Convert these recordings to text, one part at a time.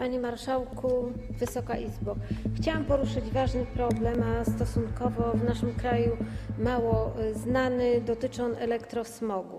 Panie Marszałku, Wysoka Izbo. Chciałam poruszyć ważny problem, a stosunkowo w naszym kraju mało znany. Dotyczy on elektrosmogu.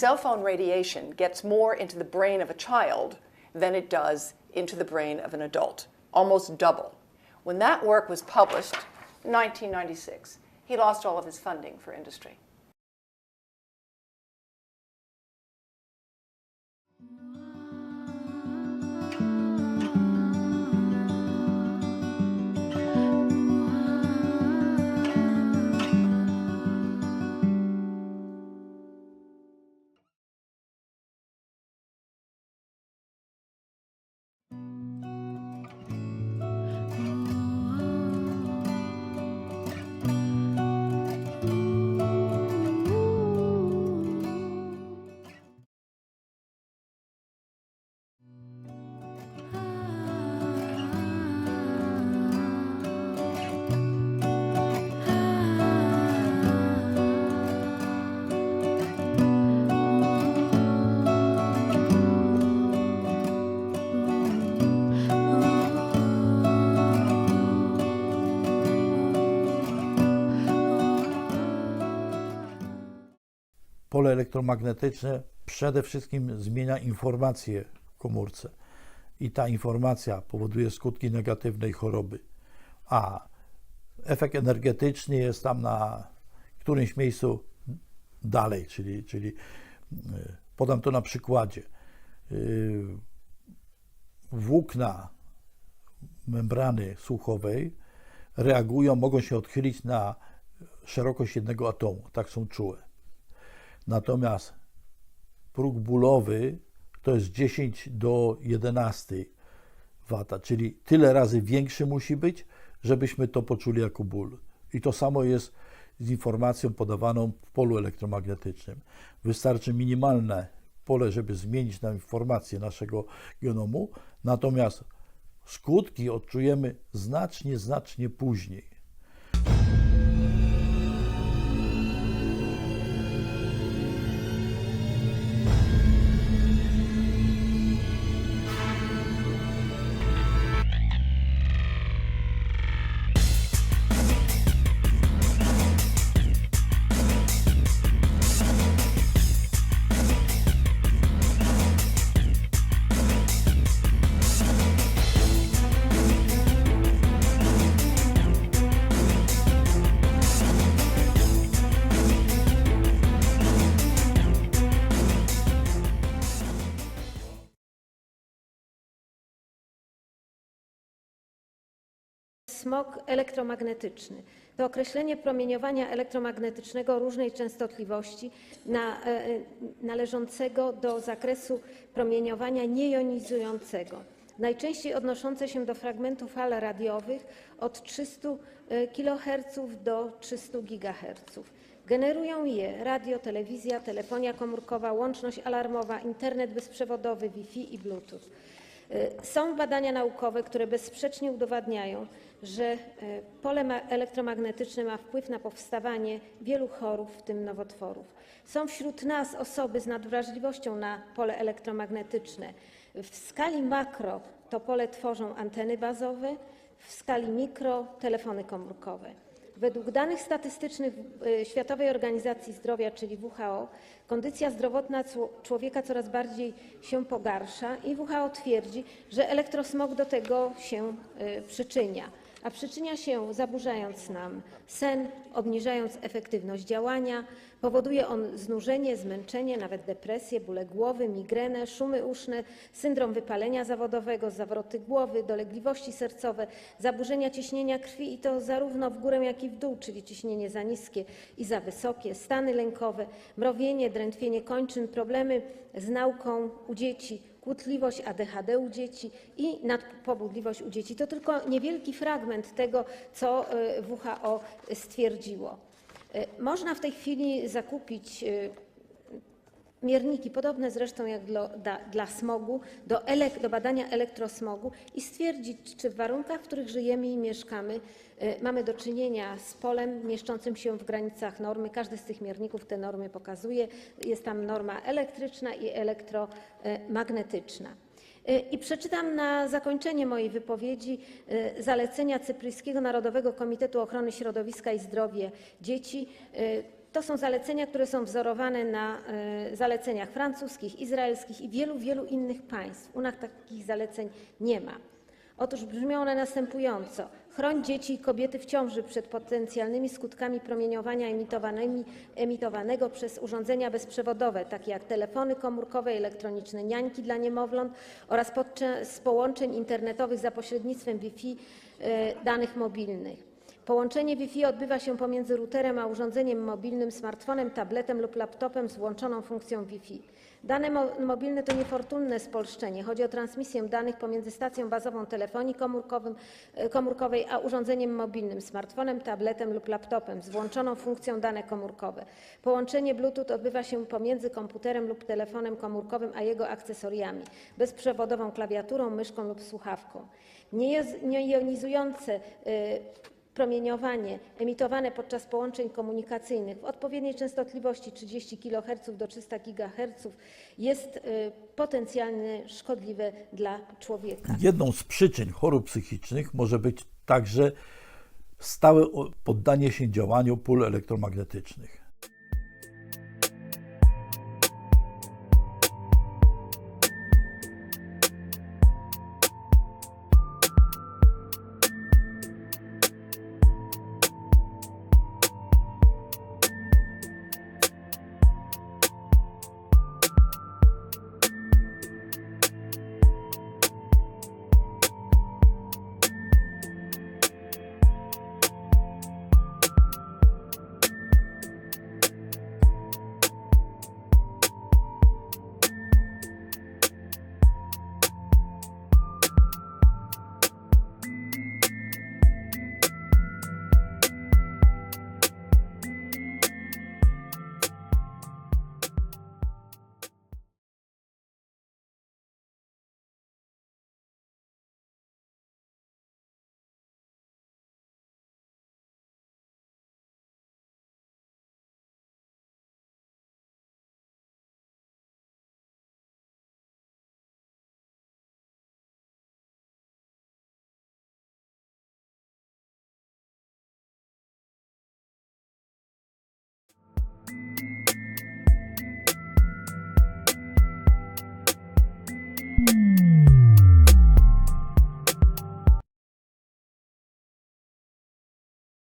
Cell phone radiation gets more into the brain of a child than it does into the brain of an adult, almost double. When that work was published in 1996, he lost all of his funding for industry. Pole elektromagnetyczne przede wszystkim zmienia informację komórce i ta informacja powoduje skutki negatywnej choroby. A efekt energetyczny jest tam na którymś miejscu dalej, czyli, czyli y, podam to na przykładzie. Y, Włókna membrany słuchowej reagują, mogą się odchylić na szerokość jednego atomu, tak są czułe. Natomiast próg bólowy to jest 10 do 11 wata, czyli tyle razy większy musi być, żebyśmy to poczuli jako ból. I to samo jest z informacją podawaną w polu elektromagnetycznym. Wystarczy minimalne pole, żeby zmienić nam informację naszego genomu, natomiast skutki odczujemy znacznie, znacznie później. Smog elektromagnetyczny. To określenie promieniowania elektromagnetycznego różnej częstotliwości e, należącego do zakresu promieniowania niejonizującego najczęściej odnoszące się do fragmentu fal radiowych od 300 kHz do 300 GHz. Generują je radio, telewizja, telefonia komórkowa, łączność alarmowa, internet bezprzewodowy, Wi-Fi i Bluetooth. Y, Są badania naukowe, które bezsprzecznie udowadniają, że y, pole ma- elektromagnetyczne ma wpływ na powstawanie wielu chorób, w tym nowotworów. Są wśród nas osoby z nadwrażliwością na pole elektromagnetyczne. W skali makro to pole tworzą anteny bazowe, w skali mikro telefony komórkowe. Według danych statystycznych y, Światowej Organizacji Zdrowia, czyli WHO, kondycja zdrowotna człowieka coraz bardziej się pogarsza i WHO twierdzi, że elektrosmog do tego się y, przyczynia. A przyczynia się zaburzając nam sen, obniżając efektywność działania, powoduje on znużenie, zmęczenie, nawet depresję, bóle głowy, migrenę, szumy uszne, syndrom wypalenia zawodowego, zawroty głowy, dolegliwości sercowe, zaburzenia ciśnienia krwi i to zarówno w górę, jak i w dół, czyli ciśnienie za niskie i za wysokie, stany lękowe, mrowienie, drętwienie kończyn, problemy z nauką u dzieci, kłótliwość, ADHD u dzieci i nadpobudliwość u dzieci. To tylko niewielki fragment tego, co y, WHO stwierdziło. Y, Można w tej chwili zakupić y, mierniki, podobne zresztą jak dla, dla smogu, do, elek, do badania elektrosmogu i stwierdzić, czy w warunkach, w których żyjemy i mieszkamy, y, mamy do czynienia z polem mieszczącym się w granicach normy. Każdy z tych mierników te normy pokazuje. Jest tam norma elektryczna i elektromagnetyczna. Y, I przeczytam na zakończenie mojej wypowiedzi y, zalecenia Cypryjskiego Narodowego Komitetu Ochrony Środowiska i Zdrowia Dzieci. To są zalecenia, które są wzorowane na y, zaleceniach francuskich, izraelskich i wielu, wielu innych państw. U nas takich zaleceń nie ma. Otóż brzmią one następująco. Chroń dzieci i kobiety w ciąży przed potencjalnymi skutkami promieniowania emitowanego przez urządzenia bezprzewodowe, takie jak telefony komórkowe, elektroniczne niańki dla niemowląt oraz podczas połączeń internetowych za pośrednictwem Wi-Fi e, danych mobilnych. Połączenie Wi-Fi odbywa się pomiędzy routerem a urządzeniem mobilnym, smartfonem, tabletem lub laptopem z włączoną funkcją Wi-Fi. Dane mo- mobilne to niefortunne spolszczenie. Chodzi o transmisję danych pomiędzy stacją bazową telefonii komórkowym, e, komórkowej a urządzeniem mobilnym, smartfonem, tabletem lub laptopem z włączoną funkcją dane komórkowe. Połączenie Bluetooth odbywa się pomiędzy komputerem lub telefonem komórkowym a jego akcesoriami, bezprzewodową klawiaturą, myszką lub słuchawką. Niejonizujące y, promieniowanie emitowane podczas połączeń komunikacyjnych w odpowiedniej częstotliwości 30 kHz do 300 GHz jest y, potencjalnie szkodliwe dla człowieka. Jedną z przyczyn chorób psychicznych może być także stałe poddanie się działaniu pól elektromagnetycznych.